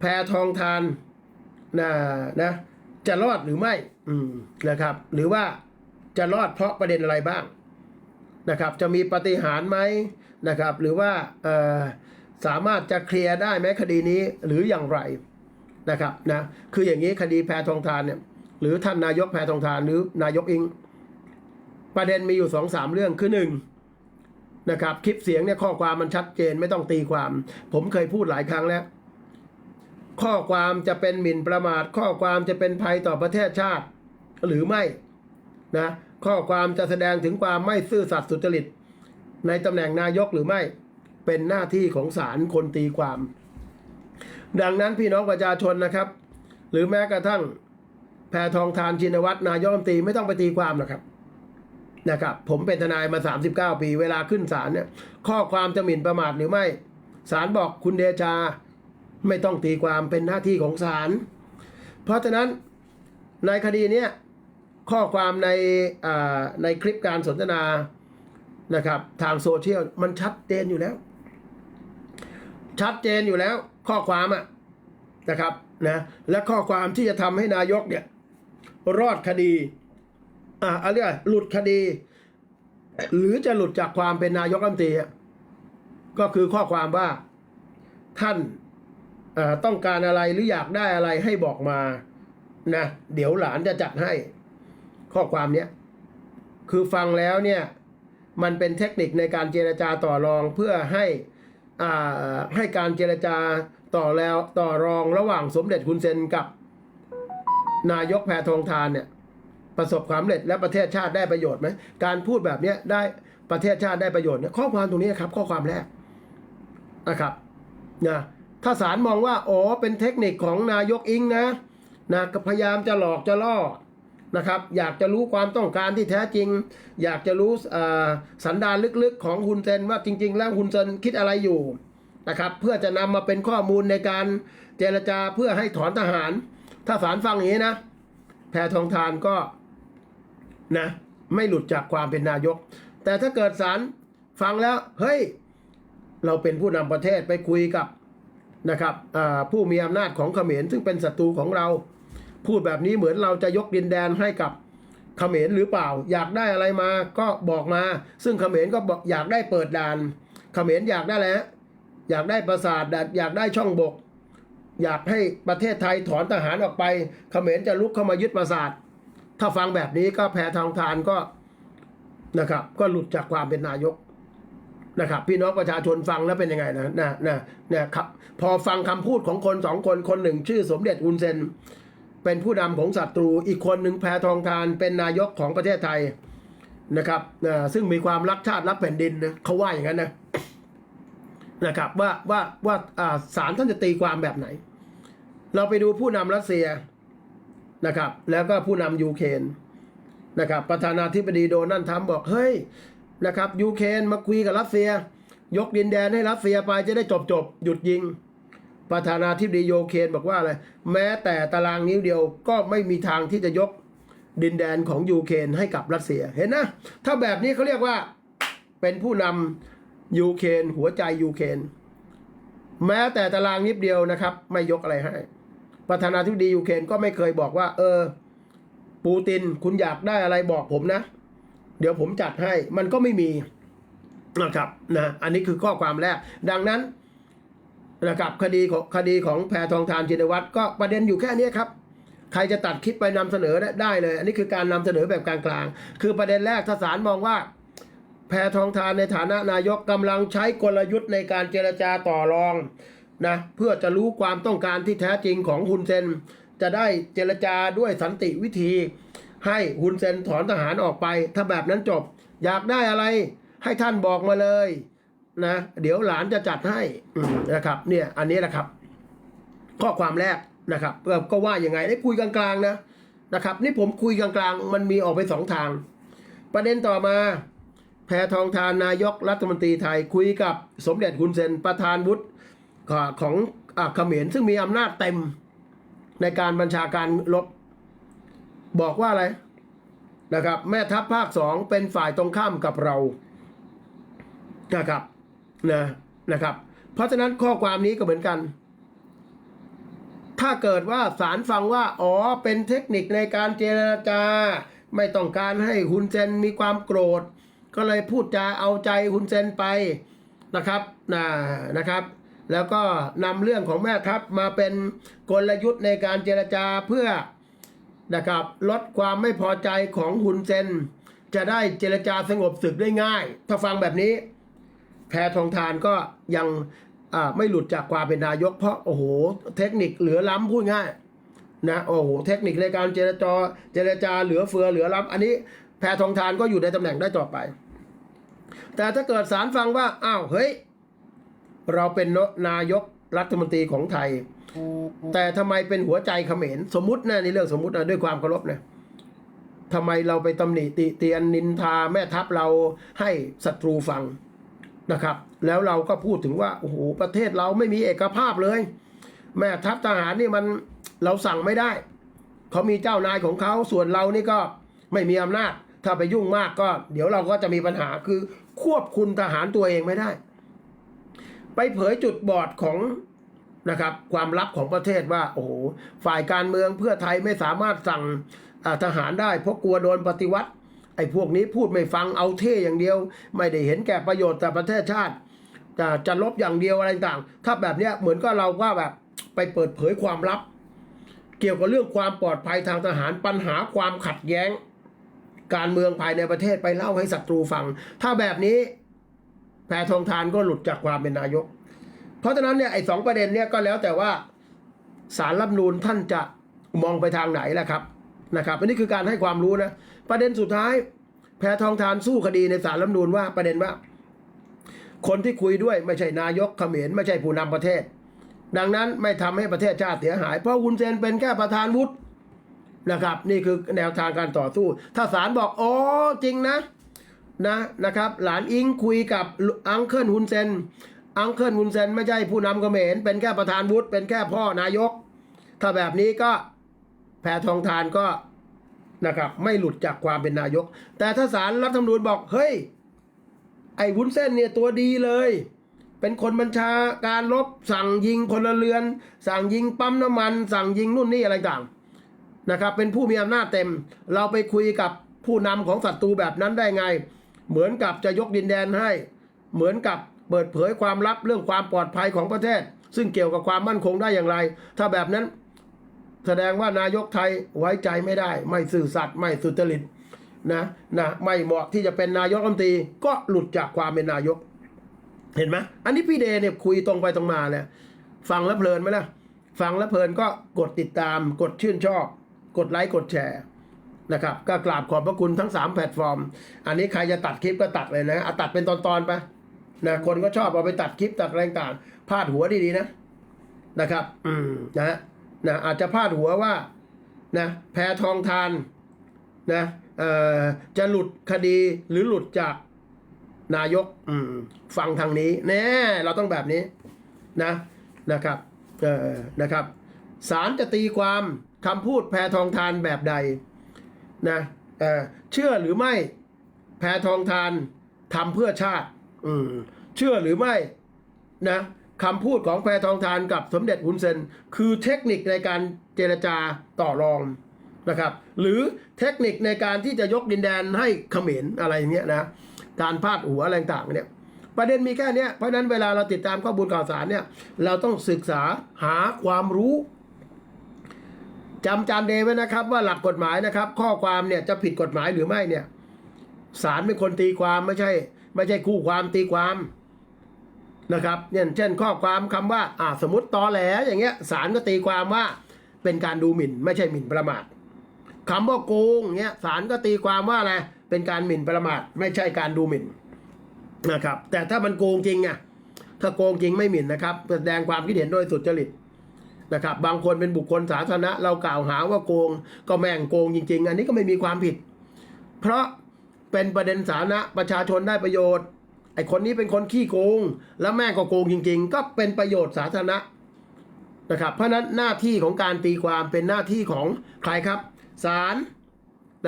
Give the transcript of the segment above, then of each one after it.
แพทองทานนะนะจะรอดหรือไม่ อืมนะครับ หรือว่าจะรอดเพราะประเด็นอะไรบ้างนะครับจะมีปฏิหารไหมนะครับ หรือว่าสามารถจะเคลียร์ได้ไหมคดีนี้หรืออย่างไรนะครับนะคืออย่างนี้คดีแพทองทานเนี่ยหรือท่านนายกแพทองทานหรือนายกอิง ประเด็นมีอยู่สองสามเรื่องคือหนึ่งนะครับคลิปเสียงเนี่ยข้อความมันชัดเจนไม่ต้องตีความ ผมเคยพูดหลายครั้งแล้ว ข้อความจะเป็นหมิ่นประมาท ข้อความจะเป็นภัยต่อประเทศชาติ หรือไม่นะข้อความจะแสดงถึงความไม่ซื่อสัตย์สุจริต ในตำแหน่งนายกหรือไม่เป็นหน้าที่ของศาลคนตีความ ดังนั้นพี่น้องประชาชนนะครับ หรือแม้กระทั่งแพทองทานชินวัตรนายกรัฐมนตรีไม่ต้องไปตีความหรอกครับนะครับ ผมเป็นทนายมา 39 ปี เวลาขึ้นศาลเนี่ยข้อความจะหมิ่นประมาทหรือไม่ศาลบอกคุณเดชา ไม่ต้องตีความเป็นหน้าที่ของศาล เพราะฉะนั้นในคดีเนี้ยข้อความในในคลิปการสนทนานะครับทางโซเชียลมันชัดเจนอยู่แล้ว ชัดเจนอยู่แล้วข้อความอะนะครับนะและข้อความที่จะทำให้นายกเนี่ยรอดคดีอ่าอะไรหลุดคดี หรือจะหลุดจากความเป็นนายกรัฐมนตรีก็คือข้อความว่าท่าน ต้องการอะไรหรืออยากได้อะไรให้บอกมานะเดี๋ยวหลานจะจัดให้ข้อความเนี้ยคือฟังแล้วเนี่ยมันเป็นเทคนิคในการเจรจาต่อรองเพื่อให้อ่าให้การเจรจาต่อแล้วต่อรองระหว่างสมเด็จคุณเซนกับ นายกแพทองทานเนี่ยประสบความสำเร็จและประเทศชาติได้ประโยชน์ไหมการพูดแบบเนี้ยได้ประเทศชาติได้ประโยชน์เนี่ยข้อความตรงนี้ครับ ข้อความแรกนะครับนะ ถ้าศาลมองว่าอ๋อเป็นเทคนิคของนายกอิงนะนะก็พยายามจะหลอกจะล่อนะครับ อยากจะรู้ความต้องการที่แท้จริง อยากจะรู้อ่าสันดานลึกๆของฮุนเซนว่าจริง ๆ แล้วฮุนเซนคิดอะไรอยู่นะครับเพื่อจะนำมาเป็นข้อมูลในการเจรจาเพื่อให้ถอนทหาร ถ้าศาลฟังอย่างนี้นะ แพทองทานก็นะไม่หลุดจากความเป็นนายก แต่ถ้าเกิดศาลฟังแล้ว เฮ้ย เราเป็นผู้นำประเทศไปคุยกับ นะครับผู้มีอำนาจของเขมรซึ่งเป็นศัตรูของเรา พูดแบบนี้เหมือนเราจะยกดินแดนให้กับเขมรหรือเปล่า อยากได้อะไรมาก็บอกมา ซึ่งเขมรก็บอกอยากได้เปิดด่าน เขมรอยากได้แล้วอยากได้ปราสาทอยากได้ช่องบก อยากให้ประเทศไทยถอนทหารออกไป เขมรจะลุกเข้ามายึดปราสาท ถ้าฟังแบบนี้ก็แพ้ทองทานก็นะครับ ก็หลุดจากความเป็นนายก นะครับพี่น้องประชาชนฟังแล้วเป็นยังไงนะนะนะนะครับพอฟังคำพูดของคนสองคนคนหนึ่ง ชื่อสมเด็จอุนเซน เป็นผู้นำของศัตรูอีกคนหนึ่งแพทองทานเป็นนายกของประเทศไทยนะครับนะซึ่งมีความรักชาติรักแผ่นดินนะเขาว่าอย่างนั้นนะนะครับว่าว่าว่าาศาลท่านจะตีความแบบไหน เราไปดูผู้นำรัสเซียนะครับ แล้วก็ผู้นำยูเครนนะครับประธานาธิบดีโดนัลด์ทรัมป์บอกเฮ้ย นะครับยูเครนมาคุยกับรัสเซีย ยกดินแดนให้รัสเซียไปจะได้จบจบหยุดยิง ประธานาธิบดียูเครนบอกว่าอะไรแม้แต่ตารางนิ้วเดียวก็ไม่มีทางที่จะยกดินแดนของยูเครนให้กับรัสเซียเห็นนะ ถ้าแบบนี้เขาเรียกว่าเป็นผู้นำยูเครนหัวใจยูเครนแม้แต่ตารางนิดเดียวนะครับ ไม่ยกอะไรให้ประธานาธิบดียูเครนก็ไม่เคยบอกว่า เออ ปูตินคุณอยากได้อะไรบอกผมนะ เดี๋ยวผมจัดให้มันก็ไม่มีนะครับนะอันนี้คือข้อความแรก ดังนั้นนะครับคดีของคดีของแพทองทานชินวัตรก็ประเด็นอยู่แค่นี้ครับ ใครจะตัดคลิปไปนำเสนอได้เลย อันนี้คือการนำเสนอแบบกลางๆ คือประเด็นแรกถ้าศาลมองว่า แพทองทานในฐานะนายกกำลังใช้กลยุทธ์ในการเจรจาต่อรองนะเพื่อจะรู้ความต้องการที่แท้จริงของฮุนเซน จะได้เจรจาด้วยสันติวิธี ให้ฮุนเซนถอนทหารออกไป ถ้าแบบนั้นจบ อยากได้อะไร ให้ท่านบอกมาเลยนะ เดี๋ยวหลานจะจัดให้นะครับ เนี่ยอันนี้แหละครับ ข้อความแรกนะครับก็ก็ว่าอยังไงได้คุยกลางๆนะนะครับ นี่ผมคุยกลางๆ มันมีออกไปสองทาง ประเด็นต่อมาแพทองทานนายกรัฐมนตรีไทยคุยกับสมเด็จคุณเซนประธานวุฒิของอเขมรซึ่งมีอำนาจเต็มในการบัญชาการรบ บอกว่าอะไรนะครับ แม่ทัพภาคสองเป็นฝ่ายตรงข้ามกับเรานะครับนะนะครับ เพราะฉะนั้นข้อความนี้ก็เหมือนกัน ถ้าเกิดว่าศาลฟังว่า อ๋อเป็นเทคนิคในการเจรจา ไม่ต้องการให้ฮุนเซนมีความโกรธ ก็เลยพูดจาเอาใจฮุนเซนไปนะครับนะนะครับแล้วก็นำเรื่องของแม่ทัพมาเป็นกลยุทธ์ในการเจรจาเพื่อ นะครับลดความไม่พอใจของฮุนเซน จะได้เจรจาสงบศึกได้ง่าย ถ้าฟังแบบนี้ แพทองทานก็ยังไม่หลุดจากความเป็นนายก เพราะโอ้โห เทคนิคเหลือล้ำพูดง่ายนะโอ้โหเทคนิคในการเจรจาเจรจาเหลือเฟือเหลือล้ำอันนี้แพทองทานก็อยู่ในตำแหน่งได้ต่อไป แต่ถ้าเกิดศาลฟังว่าอ้าวเฮ้ย เราเป็นนายก รัฐมนตรีของไทย แต่ทำไมเป็นหัวใจเขมรสมมตินะในเรื่องสมมตินะด้วยความเคารพนะทำไมเราไปตำหนิติเตียนนินทาแม่ทัพเราให้ศัตรูฟังนะครับ แล้วเราก็พูดถึงว่าโอ้โหประเทศเราไม่มีเอกภาพเลย แม่ทัพทหารนี่มันเราสั่งไม่ได้เขามีเจ้านายของเขาส่วนเรานี่ก็ไม่มีอำนาจ ถ้าไปยุ่งมากก็ เดี๋ยวเราก็จะมีปัญหาคือควบคุมทหารตัวเองไม่ได้ ไปเผยจุดบอดของนะครับความลับของประเทศว่าโอ้โหฝ่ายการเมืองเพื่อไทยไม่สามารถสั่งทหารได้เพราะกลัวโดนปฏิวัติไอ้พวกนี้พูดไม่ฟังเอาเท่อย่างเดียว ไม่ได้เห็นแก่ประโยชน์แต่ประเทศชาติจะจะลบอย่างเดียวอะไรต่างถ้าแบบเนี้ยเหมือนก็เราว่าแบบไปเปิดเผยความลับ เกี่ยวกับเรื่องความปลอดภัยทางทหารปัญหาความขัดแย้ง การเมืองภายในประเทศไปเล่าให้ศัตรูฟัง ถ้าแบบนี้ แพทองทานก็หลุดจากความเป็นนายก เพราะฉะนั้นเนี่ยไอ้สองประเด็นเนี่ยก็แล้วแต่ว่าสารรัฐธรรมนูลท่านจะมองไปทางไหนแหละครับนะครับอันนี้คือการให้ความรู้นะ ประเด็นสุดท้าย แพทองทานสู้คดีในสารรัฐธรรมนูลว่าประเด็นว่า คนที่คุยด้วยไม่ใช่นายกเขมรไม่ใช่ผู้นำประเทศ ดังนั้นไม่ทำให้ประเทศชาติเสียหาย เพราะวุนเซนเป็นแค่ประธานวุฒินะครับ นี่คือแนวทางการต่อสู้ ถ้าศาลบอกอ๋อจริงนะ นะนะครับ หลานอิงคุยกับอังเคิลฮุนเซน อังเคิลฮุนเซนไม่ใช่ผู้นำเขมรเป็นแค่ประธานวุฒิเป็นแค่พ่อนายก ถ้าแบบนี้ก็แพทองทานก็นะครับไม่หลุดจากความเป็นนายก แต่ถ้าศาลรัฐธรรมนูญบอกเฮ้ยไอ้วุ้นเส้นเนี่ยตัวดีเลย เป็นคนบัญชาการรบสั่งยิงพลเรือน สั่งยิงปั๊มน้ำมัน สั่งยิงนู่นนี่อะไรต่างนะครับ เป็นผู้มีอำนาจเต็ม เราไปคุยกับผู้นำของศัตรูแบบนั้นได้ไง เหมือนกับจะยกดินแดนให้ เหมือนกับเปิดเผยความลับเรื่องความปลอดภัยของประเทศ ซึ่งเกี่ยวกับความมั่นคงได้อย่างไร ถ้าแบบนั้นแสดงว่านายกไทยไว้ใจไม่ได้ ไม่ซื่อสัตย์ไม่สุจริตนะนะไม่เหมาะที่จะเป็นนายกรัฐมนตรีก็หลุดจากความเป็นนายก เห็นไหมอันนี้พี่เดเนี่ยคุยตรงไปตรงมาเนี่ยฟังแล้วเพลินไหมล่ะ ฟังแล้วเพลินก็กดติดตาม กดชื่นชอบ กดไลค์กดแชร์ นะครับก็กราบขอบพระคุณทั้ง 3 แพลตฟอร์ม อันนี้ใครจะตัดคลิปก็ตัดเลยนะเอาตัดเป็นตอนๆไปนะคนก็ชอบเอาไปตัดคลิปตัดอะไรต่างพาดหัวดีๆนะนะครับ อืมนะฮะนะอาจจะพาดหัวว่านะแพทองทานนะเอ่อจะหลุดคดีหรือหลุดจากนายกอืมฟังทางนี้แน่เราต้องแบบนี้นะนะครับเอ่อนะครับศาลจะตีความคำพูดแพทองทานแบบใด นะเเชื่อหรือไม่แพทองทานทำเพื่อชาติเชื่อหรือไม่นะคำพูดของแพทองทานกับสมเด็จฮุนเซนคือเทคนิคในการเจรจาต่อรองนะครับหรือเทคนิคในการที่จะยกดินแดนให้เขมรอะไรเงี้ยนะการพาดหัวอะไรต่างเนี่ยประเด็นมีแค่เนี้ยเพราะฉะนั้นเวลาเราติดตามข้อมูลข่าวสารเนี่ยเราต้องศึกษาหาความรู้ จำจานเดไว้นะครับ ว่าหลักกฎหมายนะครับ ข้อความเนี่ยจะผิดกฎหมายหรือไม่เนี่ยศาลเป็นคนตีความไม่ใช่ ไม่ใช่คู่ความตีความนะครับเนี่ยเช่นข้อความคำว่าอ่าสมมติตอแหลอย่างเงี้ยศาลก็ตีความว่าเป็นการดูหมิ่น ไม่ใช่หมิ่นประมาทคำว่าโกงเงี้ยศาลก็ตีความว่าอะไรเป็นการหมิ่นประมาทไม่ใช่การดูหมิ่นนะครับแต่ถ้ามันโกงจริงอะถ้าโกงจริงไม่หมิ่นนะครับแสดงความคิดเห็นโดยสุจริต นะครับบางคนเป็นบุคคลสาธารณะเรากล่าวหาว่าโกง ก็แม่งโกงจริง ๆ อันนี้ก็ไม่มีความผิด เพราะเป็นประเด็นสาธารณะประชาชนได้ประโยชน์ไอคนนี้เป็นคนขี้โกง แล้วแม่งก็โกงจริง ๆ ก็เป็นประโยชน์สาธารณะนะครับเพราะนั้นหน้าที่ของการตีความเป็นหน้าที่ของใครครับศาล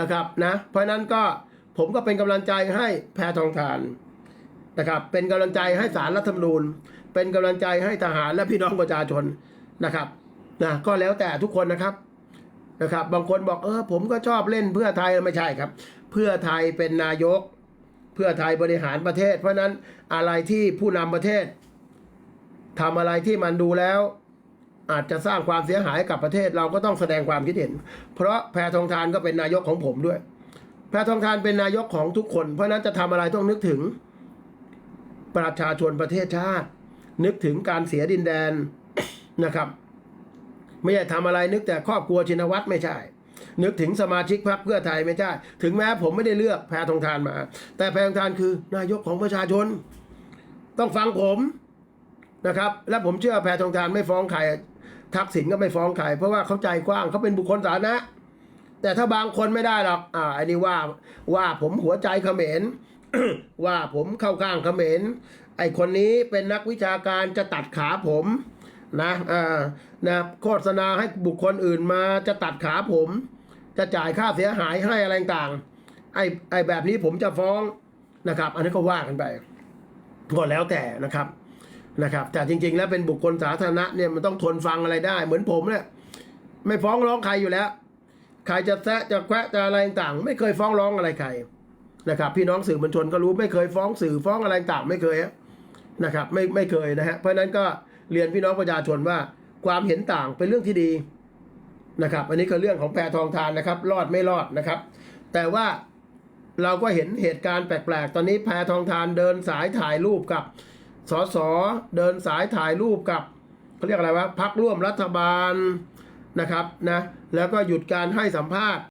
นะครับนะเพราะฉะนั้นก็ผมก็เป็นกำลังใจให้แพทองทานนะครับเป็นกำลังใจให้ศาลรัฐธรรมนูญ เป็นกำลังใจให้ทหารและพี่น้องประชาชน นะครับนะก็แล้วแต่ทุกคนนะครับนะครับ บางคนบอกเออผมก็ชอบเล่นเพื่อไทยไม่ใช่ครับ เพื่อไทยเป็นนายก เพื่อไทยบริหารประเทศ เพราะนั้นอะไรที่ผู้นำประเทศทำอะไรที่มันดูแล้ว อาจจะสร้างความเสียหายกับประเทศเราก็ต้องแสดงความคิดเห็น เพราะแพทองทานก็เป็นนายกของผมด้วย แพทองทานเป็นนายกของทุกคน เพราะฉะนั้นจะทำอะไรต้องนึกถึงประชาชนประเทศชาติ นึกถึงการเสียดินแดน นะครับ ไม่ใช่ทำอะไรนึกแต่ครอบครัวชินวัตรไม่ใช่ นึกถึงสมาชิกพรรคเพื่อไทยไม่ใช่ ถึงแม้ผมไม่ได้เลือกแพทองทานมา แต่แพทองทานคือนายกของประชาชน ต้องฟังผมนะครับ และผมเชื่อแพทองทานไม่ฟ้องใครทักษิณก็ไม่ฟ้องใครเพราะว่าเขาใจกว้างเขาเป็นบุคคลสาธารณะแต่ถ้าบางคนไม่ได้หรอก อ่าอันนี้ว่าว่าผมหัวใจเขมรว่าผมเข้าข้างเขมรไอคนนี้เป็นนักวิชาการจะตัดขาผม นะอ่านะโฆษณาให้บุคคลอื่นมาจะตัดขาผม จะจ่ายค่าเสียหายให้อะไรต่างไอไอแบบนี้ผมจะฟ้องนะครับ อันนี้ก็ว่ากันไปก็แล้วแต่นะครับนะครับ แต่จริง ๆ แล้วเป็นบุคคลสาธารณะเนี่ยมันต้องทนฟังอะไรได้ เหมือนผมเนี่ยไม่ฟ้องร้องใครอยู่แล้ว ใครจะแซะจะแควะจะอะไรต่างไม่เคยฟ้องร้องอะไรใครนะครับ พี่น้องสื่อมวลชนก็รู้ไม่เคยฟ้องสื่อฟ้องอะไรต่างไม่เคยนะครับ ไม่ไม่เคยนะฮะเพราะฉะนั้นก็ เรียนพี่น้องประชาชนว่าความเห็นต่างเป็นเรื่องที่ดีนะครับอันนี้ก็เรื่องของแพรทองทานนะครับ รอดไม่รอดนะครับ แต่ว่าเราก็เห็นเหตุการณ์แปลกๆ ตอนนี้แพรทองทานเดินสายถ่ายรูปกับสสเดินสายถ่ายรูปกับเขาเรียกอะไรวะพักร่วมรัฐบาลนะครับนะแล้วก็หยุดการให้สัมภาษณ์